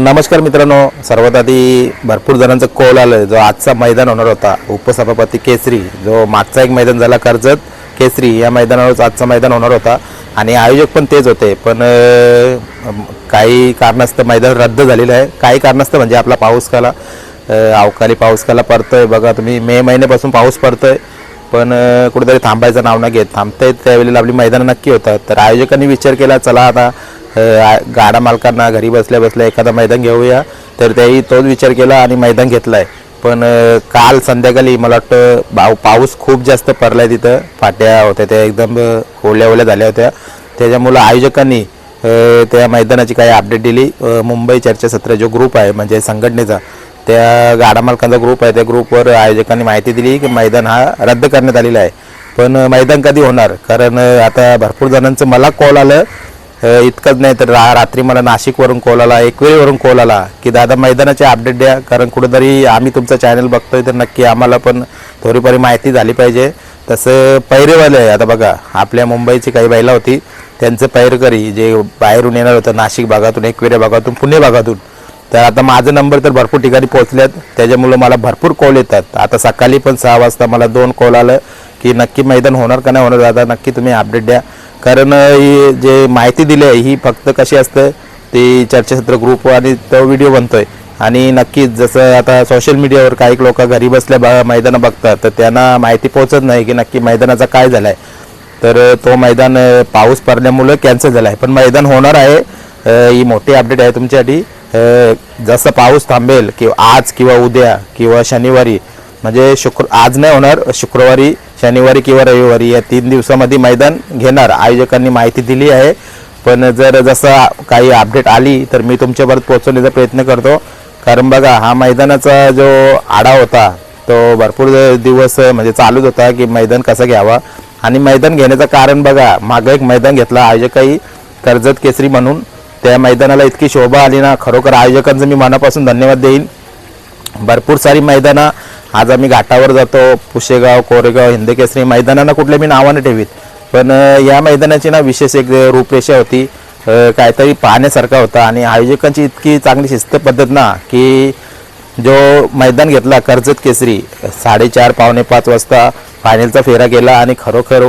नमस्कार मित्रांनो सर्वात आधी भरपूर जणांचं कॉल आलं जो आजचा मैदान होणार होता उपसभापती केसरी जो मागचा एक मैदान झाला कर्जत केसरी या मैदानावरच आजचा मैदान होणार होता. आणि आयोजक पण तेच होते पण काही कारणास्तव मैदान रद्द झालेलं आहे. काही कारणास्तव म्हणजे आपला पाऊस काला अवकाळी पाऊस काला पडतोय. बघा तुम्ही मे महिन्यापासून पाऊस पडतोय पण कुठेतरी थांबायचं नाव नाही घेत. थांबतायत त्यावेळेला आपली मैदानं नक्की होतात. तर आयोजकांनी विचार केला चला आता गाडा मालकांना घरी बसल्या बसल्या एखादा मैदान घेऊया. तर त्याही तोच विचार केला आणि मैदान घेतलाय. पण काल संध्याकाळी मला वाटतं पाऊ पाऊस खूप जास्त पडलाय तिथं. फाट्या होत्या त्या एकदम ओल्या ओल्या झाल्या होत्या. त्याच्यामुळं आयोजकांनी त्या मैदानाची काही अपडेट दिली. मुंबई चर्चासत्र जो ग्रुप आहे म्हणजे संघटनेचा त्या गाडा मालकांचा ग्रुप आहे. त्या ग्रुपवर आयोजकांनी माहिती दिली की मैदान हा रद्द करण्यात आलेला आहे. पण मैदान कधी होणार? कारण आता भरपूर जणांचं मला कॉल आलं. इतकंच नाही तर रा रात्री मला नाशिकवरून कॉल आला एकवेळीवरून कॉल आला की दादा मैदानाचे अपडेट द्या कारण कुठेतरी आम्ही तुमचं चॅनल बघतोय तर नक्की आम्हाला पण थोडीफारी माहिती झाली पाहिजे. तसं पैरेवाले आहे आता बघा आपल्या मुंबईची काही बैला होती त्यांचं पैरकरी जे बाहेरून येणार होतं नाशिक भागातून एकवेऱ्या भागातून पुणे भागातून. तर आता माझा नंबर तर भरपूर ठिकाणी पोहोचल्यात त्याच्यामुळं मला भरपूर कॉल येतात. आता सकाळी पण सहा वाजता मला दोन कॉल आलं की नक्की मैदान होणार का नाही होणार दादा नक्की तुम्ही अपडेट द्या. कारण ही जे माहिती दिली आहे ही फक्त कशी असते ती चर्चासत्र ग्रुप आणि तो व्हिडिओ बनतोय. आणि नक्कीच जसं आता सोशल मीडियावर काही लोक घरी बसल्या बा मैदानं बघतात तर त्यांना माहिती पोहोचत नाही की नक्की मैदानाचा काय झाला आहे तर तो मैदान पाऊस पडल्यामुळं कॅन्सल झाला आहे पण मैदान होणार आहे ही मोठी अपडेट आहे तुमच्यासाठी. जसं पाऊस थांबेल किंवा आज किंवा उद्या किंवा शनिवारी म्हणजे शुक्र आज नाही होणार शुक्रवारी शनिवारी किंवा रविवारी या तीन दिवसामध्ये मैदान घेणार. आयोजकांनी माहिती दिली आहे. पण जर जसं काही अपडेट आली तर मी तुमच्यापर्यंत पोहोचवण्याचा प्रयत्न करतो. कारण बघा हा मैदानाचा जो आढावा होता तो भरपूर दिवस म्हणजे चालूच होता की मैदान कसं घ्यावा. आणि मैदान घेण्याचं कारण बघा मागं एक मैदान घेतला आयोजकही कर्जत केसरी म्हणून. त्या मैदानाला इतकी शोभा आली ना खरोखर आयोजकांचं मी मनापासून धन्यवाद देईन. भरपूर सारी मैदानं आज आम्ही घाटावर जातो पुशेगाव कोरेगाव हिंदकेसरी मैदानांना कुठल्या मी नावाने ठेवीत. पण या मैदानाची ना विशेष एक रूपरेषा होती. काहीतरी पाहण्यासारखा होता आणि आयोजकांची इतकी चांगली शिस्त पद्धत ना की जो मैदान घेतला कर्जत केसरी साडेचार पावणे पाच वाजता फायनलचा फेरा गेला आणि खरोखर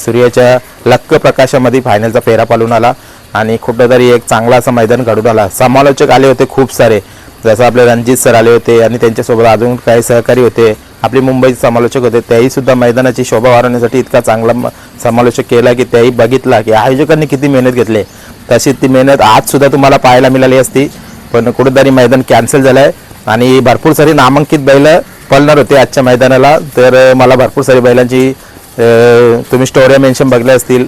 सूर्याच्या लक्क प्रकाशामध्ये फायनलचा फेरा पालून आला. आणि कुठंतरी एक चांगला असं मैदान घडून आला. समालोचक आले होते खूप सारे. जसं आपले रणजित सर आले होते आणि त्यांच्यासोबत अजून काही सहकारी होते आपले मुंबईचे समालोचक होते त्याही सुद्धा मैदानाची शोभा वाढवण्यासाठी इतका चांगला म- समालोचक केला की त्याही बघितला की आयोजकांनी किती मेहनत घेतली. तशी ती मेहनत आज सुद्धा तुम्हाला पाहायला मिळाली असती. पण कुठेतरी मैदान कॅन्सल झालं आहे आणि भरपूर सारी नामांकित बैल पळणार होते आजच्या मैदानाला. तर मला भरपूर सारी बैलांची तुम्ही स्टोऱ्या मेन्शन बघल्या असतील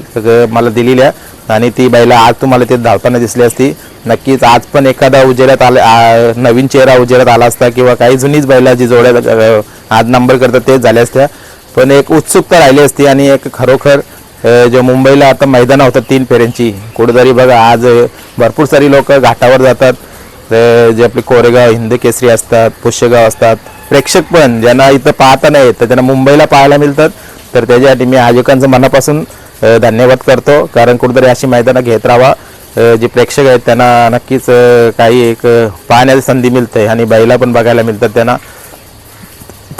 मला दिलेल्या. आणि ती बैला आज तुम्हाला ते धावताना दिसली असती. नक्कीच आज पण एखादा उजेडात आला नवीन चेहरा उजेडात आला असता किंवा काही जुनीच बैला जी जोड्या आज नंबर करतात तेच झाल्या असत्या. पण एक उत्सुकता राहिली असती आणि एक खरोखर जे मुंबईला आता मैदानं होतात तीन फेऱ्यांची. कुठेतरी बघा आज भरपूर सारी लोक घाटावर जातात. जे आपले कोरेगाव हिंद केसरी असतात पुष्यगाव असतात. प्रेक्षक पण ज्यांना इथं पाहता नाही येत तर त्यांना मुंबईला पाहायला मिळतात. तर त्याच्यासाठी मी आयोजकांचं मनापासून धन्यवाद करतो. कारण कुठेतरी अशी मैदानं घेत राहावा. जे प्रेक्षक आहेत त्यांना नक्कीच काही एक पाहण्याची संधी मिळते आणि बैला पण बघायला मिळतात त्यांना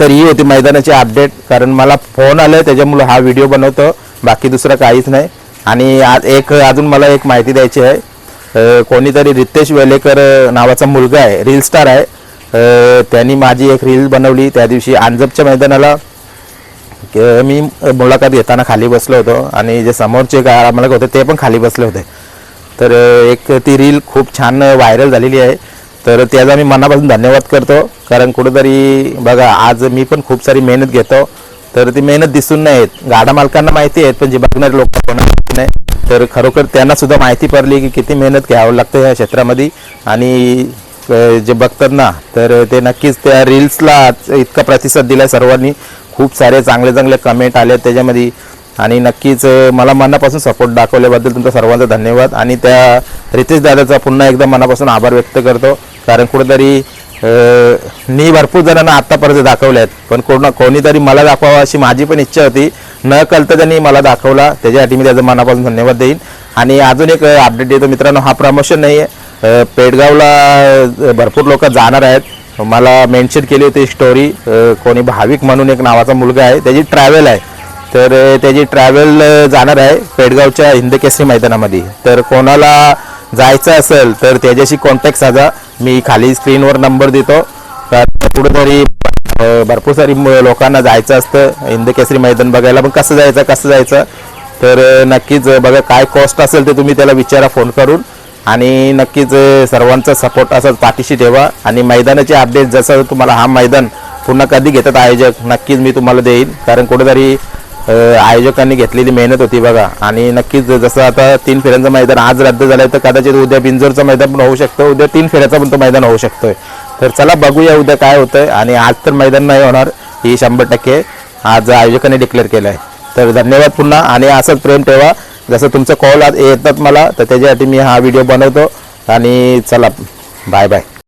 तर ही होती मैदानाची अपडेट कारण मला फोन आलं त्याच्यामुळे हा व्हिडिओ बनवतो. बाकी दुसरं काहीच नाही. आणि आज एक अजून मला एक माहिती द्यायची आहे. कोणीतरी रितेश वेलेकर नावाचा मुलगा आहे रील स्टार आहे. त्यांनी माझी एक रील बनवली. त्या दिवशी आंजपच्या मैदानाला मी मुलाखत घेताना खाली बसलो होतो. आणि जे समोरचे का आम्हाला होते ते पण खाली बसले होते. तर एक ती रील खूप छान व्हायरल झालेली आहे. तर त्याचा मी मनापासून धन्यवाद करतो. कारण कुठंतरी बघा आज मी पण खूप सारी मेहनत घेतो. तर ती मेहनत दिसून नाही येत. गाडा मालकांना माहिती आहेत पण जे बघणारे लोक कोणाला माहिती नाही. तर खरोखर त्यांना सुद्धा माहिती पडली की किती मेहनत घ्यावं लागतं या क्षेत्रामध्ये. आणि जे बघतात ना तर ते नक्कीच त्या रील्सला इतका प्रतिसाद दिला सर्वांनी. खूप सारे चांगले चांगले कमेंट आले त्याच्यामध्ये. आणि नक्कीच मला मनापासून सपोर्ट दाखवल्याबद्दल तुमचा सर्वांचा धन्यवाद. आणि त्या रितेश दादाचा पुन्हा एकदा मनापासून आभार व्यक्त करतो. कारण कुठेतरी मी भरपूर जणांना आत्तापर्यंत दाखवले आहेत पण कोण कोणीतरी मला दाखवावं अशी माझी पण इच्छा होती. न कळतं त्यांनी मला दाखवला त्याच्यासाठी मी त्याचा मनापासून धन्यवाद देईन. आणि अजून एक अपडेट देतो मित्रांनो हा प्रमोशन नाही आहे. पेडगावला भरपूर लोक जाणार आहेत. मला मेन्शन केली होती स्टोरी कोणी भाविक म्हणून एक नावाचा मुलगा आहे. त्याची ट्रॅव्हल आहे. तर त्याची ट्रॅव्हल जाणार आहे पेडगावच्या हिंदकेसरी मैदानामध्ये. तर कोणाला जायचं असेल तर त्याच्याशी कॉन्टॅक्ट साधा. मी खाली स्क्रीनवर नंबर देतो. तर कुठेतरी भरपूर सारी लोकांना जायचं असतं. हिंदकेसरी मैदान बघायला पण कसं जायचं कसं जायचं. तर नक्कीच बघा काय कॉस्ट असेल ते तुम्ही त्याला विचारा फोन करून. आणि नक्कीच सर्वांचा सपोर्ट असा पाठीशी ठेवा. आणि मैदानाचे अपडेट जसं तुम्हाला हा मैदान पुन्हा कधी घेतात आयोजक नक्कीच मी तुम्हाला देईन. कारण कुठेतरी आयोजकांनी घेतलेली मेहनत होती बघा. आणि नक्कीच जसं आता तीन फेऱ्यांचं मैदान आज रद्द झालंय तर कदाचित उद्या बिंजोरचं मैदान पण होऊ शकतं. उद्या तीन फेऱ्याचं पण तो मैदान होऊ शकतोय. तर चला बघूया उद्या काय होतंय. आणि आज तर मैदान नाही होणार ही शंभर टक्के आज आयोजकांनी डिक्लेअर केलं आहे तर धन्यवाद पुन्हा. आणि असंच प्रेम ठेवा. जसं तुमचं कॉल आज येतात मला तर त्याच्यासाठी मी हा व्हिडिओ बनवतो. आणि चला बाय बाय